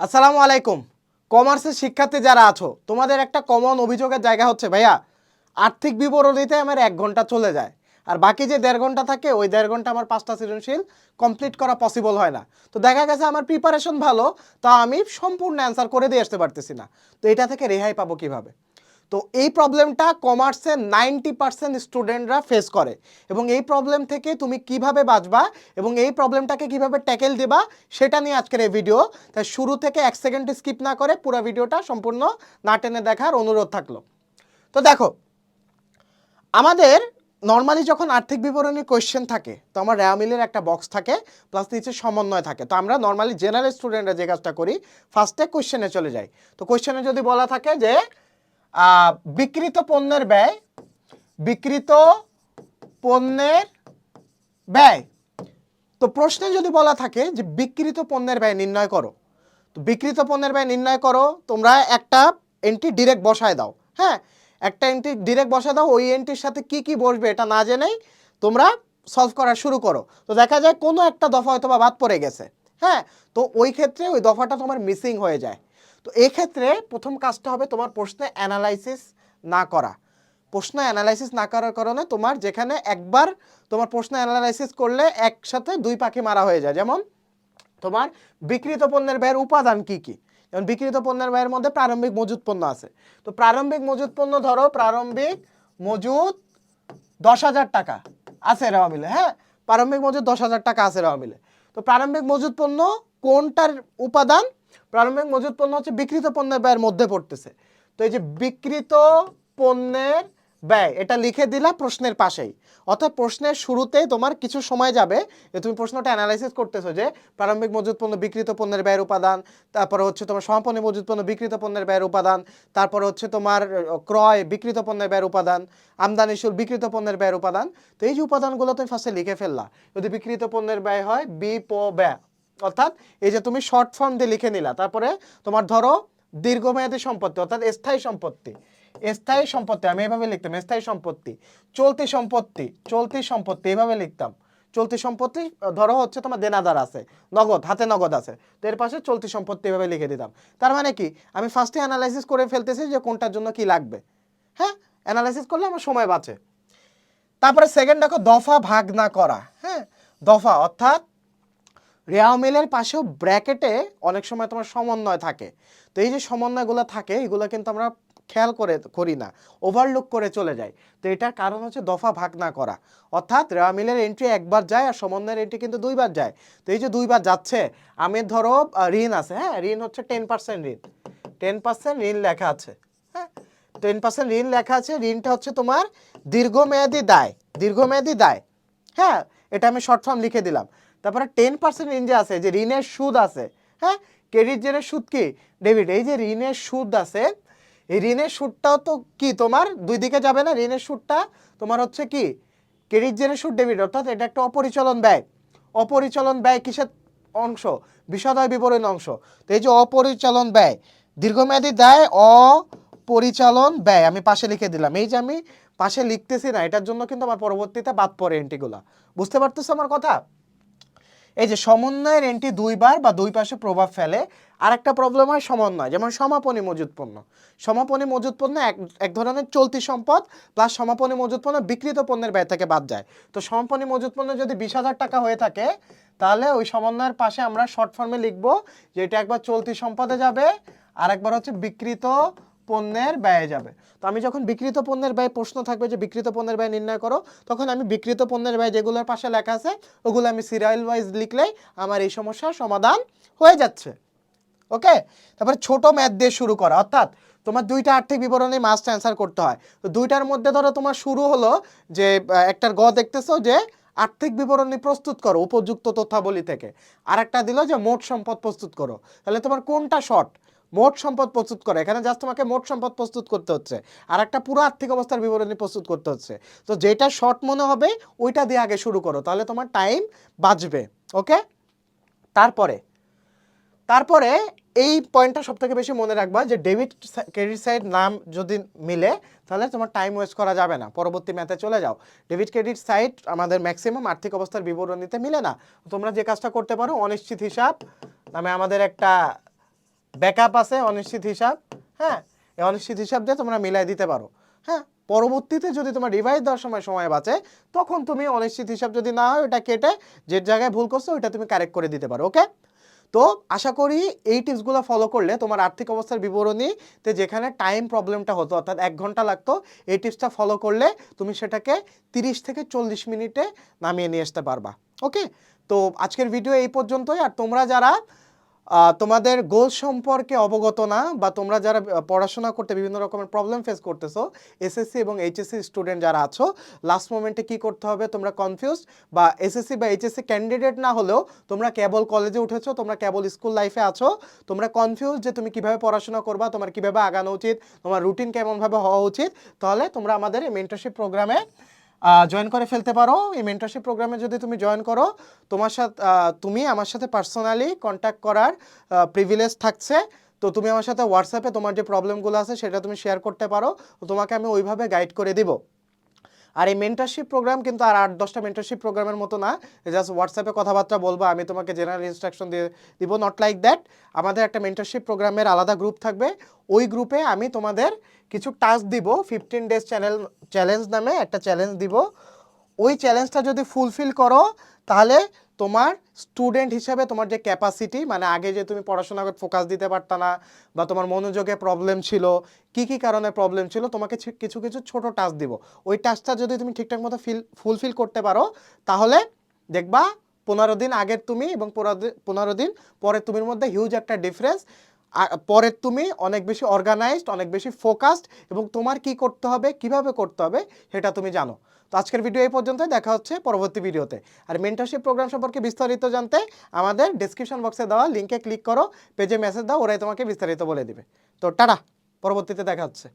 আসসালামু আলাইকুম। কমার্সের শিক্ষার্থী যারা আছো, তোমাদের একটা কমন অভিযোগের জায়গা হচ্ছে, ভাইয়া, আর্থিক বিবরণীতে আমার এক ঘণ্টা চলে যায়, আর বাকি যে দেড় ঘণ্টা থাকে, ওই দেড় ঘণ্টা আমার পাঁচটা সৃজনশীল কমপ্লিট করা পসিবল হয় না। তো দেখা গেছে আমার প্রিপারেশন ভালো, তা আমি সম্পূর্ণ অ্যান্সার করে দিয়ে আসতে পারতেছি না। তো এটা থেকে রেহাই পাবো কীভাবে? তো এই প্রবলেমটা কমার্সের নাইনটি পার্সেন্ট স্টুডেন্টরা ফেস করে এবং এই প্রবলেম থেকে তুমি কীভাবে বাঁচবা এবং এই প্রবলেমটাকে কীভাবে ট্যাকেল দেবা সেটা নিয়ে আজকের এই ভিডিও তাই শুরু থেকে এক সেকেন্ড স্কিপ না করে পুরো ভিডিওটা সম্পূর্ণ না টেনে দেখার অনুরোধ থাকল। তো দেখো, আমাদের নর্মালি যখন আর্থিক বিবরণী কোয়েশ্চেন থাকে, তো আমার র্যামিলের একটা বক্স থাকে প্লাস নিচে সমন্বয় থাকে। তো আমরা নর্মালি জেনারেল স্টুডেন্টরা যে কাজটা করি ফার্স্টে কোয়েশ্চেনে চলে যাই। তো কোয়েশ্চেনে যদি বলা থাকে যে বিক্রিত পণ্যের ব্যয়, বিক্রিত পণ্যের ব্যয়। তো প্রশ্নে যদি বলা থাকে যে বিক্রিত পণ্যের ব্যয় নির্ণয় করো, তো বিক্রিত পণ্যের ব্যয় নির্ণয় করো, তোমরা একটা এন্ট্রি ডিরেক্ট বসায় দাও। হ্যাঁ একটা এন্ট্রি ডিরেক্ট বসায় দাও, ওই এন্ট্রির সাথে কি কি বসবে এটা না জেনেই তোমরা সলভ করা শুরু করো। তো দেখা যায় কোনো একটা দফা হয়তো বা বাদ পড়ে গেছে। হ্যাঁ তো ওই ক্ষেত্রে ওই দফাটা তোমার মিসিং হয়ে যায়। তো এক্ষেত্রে প্রথম কাজটা হবে তোমার প্রশ্নে অ্যানালাইসিস না করা। প্রশ্ন অ্যানালাইসিস না করার কারণে তোমার যেখানে একবার তোমার প্রশ্ন অ্যানালাইসিস করলে একসাথে দুই পাখি মারা হয়ে যায়। যেমন তোমার বিকৃত পণ্যের ব্যয়ের উপাদান কি কি? যেমন বিকৃত পণ্যের ব্যয়ের মধ্যে প্রারম্ভিক মজুত পণ্য আছে। তো প্রারম্ভিক মজুত পণ্য ধরো, প্রারম্ভিক মজুত দশ হাজার টাকা আছে রেওয়া মিলে হ্যাঁ? প্রারম্ভিক মজুত দশ হাজার টাকা আছে রেওয়া মিলে তো প্রারম্ভিক মজুত পণ্য কোনটার উপাদান? প্রারম্ভিক মজুত পণ্য হচ্ছে বিক্রিত পণ্যের ব্যয়ের মধ্যে পড়তেছে। তো এই যে বিক্রিত পণ্যের ব্যয়, এটা লিখে দিলা প্রশ্নের পাশেই। অর্থাৎ প্রশ্নের শুরুতেই তোমার কিছু সময় যাবে যে তুমি প্রশ্নটা অ্যানালাইসিস করতেছো যে প্রারম্ভিক মজুত পণ্য বিক্রিত পণ্যের ব্যয়ের উপাদান, তারপরে হচ্ছে তোমার সমাপনী মজুত পণ্য বিক্রিত পণ্যের ব্যয়ের উপাদান, তারপরে হচ্ছে তোমার ক্রয় বিক্রিত পণ্যের ব্যয়ের উপাদান, আমদানি শুল্ক বিক্রিত পণ্যের ব্যয়ের উপাদান। তো এই যে উপাদানগুলো তুমি ফার্স্টে লিখে ফেললা। যদি বিক্রিত পণ্যের ব্যয় হয় বিপ ব্যয় অর্থাৎ এই যে তুমি শর্ট ফর্ম দিয়ে লিখে নিলা, তারপরে তোমার ধরো দীর্ঘমেয়াদী সম্পত্তি, অর্থাৎ স্থায়ী সম্পত্তি। স্থায়ী সম্পত্তি, আমি এভাবে লিখতাম, স্থায়ী সম্পত্তি। চলতি সম্পত্তি চলতি সম্পত্তি এভাবে লিখতাম। চলতি সম্পত্তি, ধরো হচ্ছে তোমার দেনাদার আছে, নগদ, হাতে নগদ আছে। তো এর পাশে চলতি সম্পত্তি এভাবে লিখে দিতাম। তার মানে কি? আমি ফার্স্টে অ্যানালাইসিস করে ফেলতেছি যে কোনটার জন্য কি লাগবে। হ্যাঁ? অ্যানালাইসিস করলে আমার সময় বাঁচে। তারপরে সেকেন্ড দেখো, দফা ভাগ না করা। হ্যাঁ? দফা, অর্থাৎ রেয়াও মিলের পাশেও ব্র্যাকেটে অনেক সময় তোমার সমন্বয় থাকে। তো এই যে সমন্বয়গুলো থাকে, এগুলো কিন্তু আমরা খেয়াল করে করি না ওভারলুক করে চলে যায় তো এটার কারণ হচ্ছে দফা ভাগ না করা। অর্থাৎ রেওয়া মিলের এন্ট্রি একবার যায় আর সমন্বয়ের এন্ট্রি কিন্তু দুইবার যায়। তো এই যে দুইবার যাচ্ছে, আমি ধরো ঋণ আছে হ্যাঁ? ঋণ হচ্ছে টেন পার্সেন্ট ঋণ। টেন পার্সেন্ট ঋণ লেখা আছে হ্যাঁ? টেন পার্সেন্ট ঋণ লেখা আছে, ঋণটা হচ্ছে তোমার দীর্ঘমেয়াদী দায় দীর্ঘমেয়াদী দায় হ্যাঁ? এটা আমি শর্ট ফর্ম লিখে দিলাম। তারপরে টেন পার্সেন্ট ঋণ আছে, যে ঋণের সুদ আছে হ্যাঁ? ক্রেডিট জেনের সুদ কি? ডেবিট এই যে ঋণের সুদ আছে, এই ঋণের সুদটাও তো কি তোমার? দুই দিকে যাবে না? ঋণের সুদটা তোমার হচ্ছে কি? ক্রেডিট জেনের সুদ ডেবিট অর্থাৎ এটা একটা অপরিচলন ব্যয়। অপরিচলন ব্যয় কিসের অংশ? বিশদয় বিবরণ অংশ। তো এই যে অপরিচালন ব্যয়, দীর্ঘমেয়াদী দায়, অপরিচালন ব্যয়, আমি পাশে লিখে দিলাম। এই যে আমি পাশে লিখতেছি না, এটার জন্য কিন্তু আমার পরবর্তীতে বাদ পড়ে এন্ট্রিগুলা। বুঝতে পারতেছো আমার কথা? এই যে সমন্বয়ের এন্ট্রি দুইবার বা দুই পাশে প্রভাব ফেলে আর একটা প্রবলেম হয় সমন্বয়, যেমন সমাপনী মজুত পণ্য। সমাপনী মজুত পণ্য এক এক ধরনের চলতি সম্পদ প্লাস সমাপনী মজুত পণ্য বিক্রিত পণ্যের ব্যয় থেকে বাদ যায়। তো সমাপনী মজুত পণ্য যদি বিশ হাজার টাকা হয়ে থাকে, তাহলে ওই সমন্বয়ের পাশে আমরা শর্ট ফর্মে লিখব যে এটা একবার চলতি সম্পদে যাবে আর একবার হচ্ছে বিক্রিত পণ্যের ব্যয়ে যাবে। তো আমি যখন বিক্রিত পণ্যের ব্যয় প্রশ্ন থাকবে যে বিক্রিত পণ্যের ব্যয় নির্ণয় করো, তখন আমি বিক্রিত পণ্যের ব্যয় যেগুলোর পাশে লেখা আছে, ওগুলো আমি সিরিয়াল ওয়াইজ লিখলেই আমার এই সমস্যার সমাধান হয়ে যাচ্ছে। ওকে? তারপরে ছোট ম্যাথ দিয়ে শুরু করা। অর্থাৎ তোমার দুইটা আর্থিক বিবরণী মাস্ট অ্যান্সার করতে হয়। তো দুইটার মধ্যে ধরো তোমার শুরু হলো যে একটার গ দেখতেছো যে, আর্থিক বিবরণী প্রস্তুত করো উপযুক্ত তথ্যাবলী থেকে। আর একটা দিল যে মোট সম্পদ প্রস্তুত করো। তাহলে তোমার কোনটা শর্ট মোট সম্পদ প্রস্তুত করে। এখানে জাস্ট তোমাকে মোট সম্পদ প্রস্তুত করতে হচ্ছে। আর একটা পুরো আর্থিক অবস্থার বিবরণী প্রস্তুত করতে হচ্ছে। তো যেটা শর্ট মনে হবে, ওইটা দিয়ে আগে শুরু করো, তাহলে তোমার টাইম বাঁচবে ওকে তারপরে তারপরে এই পয়েন্টটা সব থেকে বেশি মনে রাখবা যে ডেবিট ক্রেডিট সাইড নাম যদি মিলে, তাহলে তোমার টাইম ওয়েস্ট করা যাবে না। পরবর্তী ম্যাথে চলে যাও। ডেবিট ক্রেডিট সাইড আমাদের ম্যাক্সিমাম আর্থিক অবস্থার বিবরণীতে মিলে না। তোমরা যে কাজটা করতে পারো, অনিশ্চিত হিসাব, নামে আমাদের একটা ব্যাকআপ আছে, অনিশ্চিত হিসাব হ্যাঁ? এই অনিশ্চিত হিসাব দিয়ে তোমরা মিলাই দিতে পারো হ্যাঁ? পরবর্তীতে যদি তোমার রিভাইজ দেওয়ার সময় সময় বাঁচে, তখন তুমি অনিশ্চিত হিসাব যদি না হয়, ওটা কেটে যে জায়গায় ভুল করছ, ওইটা তুমি কারেক্ট করে দিতে পারো ওকে তো আশা করি এই টিপসগুলো ফলো করলে তোমার আর্থিক অবস্থার বিবরণীতে যেখানে টাইম প্রবলেমটা হতো, অর্থাৎ এক ঘণ্টা লাগতো, এই টিপসটা ফলো করলে তুমি সেটাকে তিরিশ থেকে চল্লিশ মিনিটে নামিয়ে নিয়ে আসতে পারবা ওকে তো আজকের ভিডিও এই পর্যন্তই, আর তোমরা যারা তোমাদের গোল সম্পর্কে অবগত না বা তোমরা যারা পড়াশোনা করতে বিভিন্ন রকমের প্রবলেম ফেস করতেছো এসএসসি এবং এইচএসসি স্টুডেন্ট যারা আছো লাস্ট মোমেন্টে কি করতে হবে? তোমরা কনফিউজ বা এসএসসি বা এইচএসসি ক্যান্ডিডেট না হলেও তোমরা কেবল কলেজে উঠেছো, তোমরা কেবল স্কুল লাইফে আছো, তোমরা কনফিউজ যে তুমি কীভাবে পড়াশোনা করবা, তোমার কীভাবে আগানো উচিত, তোমার রুটিন কেমনভাবে হওয়া উচিত, তাহলে তোমরা আমাদের এই মেন্টরশিপ প্রোগ্রামে জয়েন করে ফেলতে পারো। এই মেন্টারশিপ প্রোগ্রামে যদি তুমি জয়েন করো, তোমার সাথে তুমি আমার সাথে পার্সোনালি কন্ট্যাক্ট করার প্রিভিলেজ থাকছে। তো তুমি আমার সাথে হোয়াটসঅ্যাপে তোমার যে প্রবলেমগুলো আছে, সেটা তুমি শেয়ার করতে পারো। তোমাকে আমি ওইভাবে গাইড করে দিব। আর এই মেন্টারশিপ প্রোগ্রাম কিন্তু আর আট, দশটা মেন্টারশিপ প্রোগ্রামের মতো না। জাস্ট হোয়াটসঅ্যাপে কথাবার্তা বলব, আমি তোমাকে জেনারেল ইনস্ট্রাকশন দিয়ে দিব নট লাইক দ্যাট আমাদের একটা মেন্টারশিপ প্রোগ্রামের আলাদা গ্রুপ থাকবে। ওই গ্রুপে আমি তোমাদের কিছু টাস্ক দিব ফিফটিন ডেজ চ্যানেল চ্যালেঞ্জ নামে একটা চ্যালেঞ্জ দিব। ওই চ্যালেঞ্জটা যদি ফুলফিল করো, তাহলে তোমার স্টুডেন্ট হিসেবে তোমার যে ক্যাপাসিটি মানে আগে যে তুমি পড়াশোনা ফোকাস দিতে পারতা না, বা তোমার মনোযোগে প্রবলেম ছিল, কি কি কারণে প্রবলেম ছিল, তোমাকে কিছু কিছু ছোট টাস্ক দিব। ওই টাস্কটা যদি তুমি ঠিকঠাক মতো ফিল ফুলফিল করতে পারো, তাহলে দেখবা পনেরো দিন আগের তুমি এবং পনেরো দিন পরে তুমির মধ্যে হিউজ একটা ডিফারেন্স পরে তুমি অনেক বেশি অর্গানাইজড অনেক বেশি ফোকাসড এবং তোমার কি করতে হবে, কীভাবে করতে হবে সেটা তুমি জানো। তো আজকের ভিডিও এই পর্যন্ত দেখা হচ্ছে পরবর্তী ভিডিওতে আর মেন্টারশিপ প্রোগ্রাম সম্পর্কে বিস্তারিত জানতে আমাদের ডিসক্রিপশন বক্সে দেওয়া লিঙ্কে ক্লিক করো পেজে মেসেজ দাও, ওরাই তোমাকে বিস্তারিত বলে দিবে। তো টাটা, পরবর্তীতে দেখা হচ্ছে।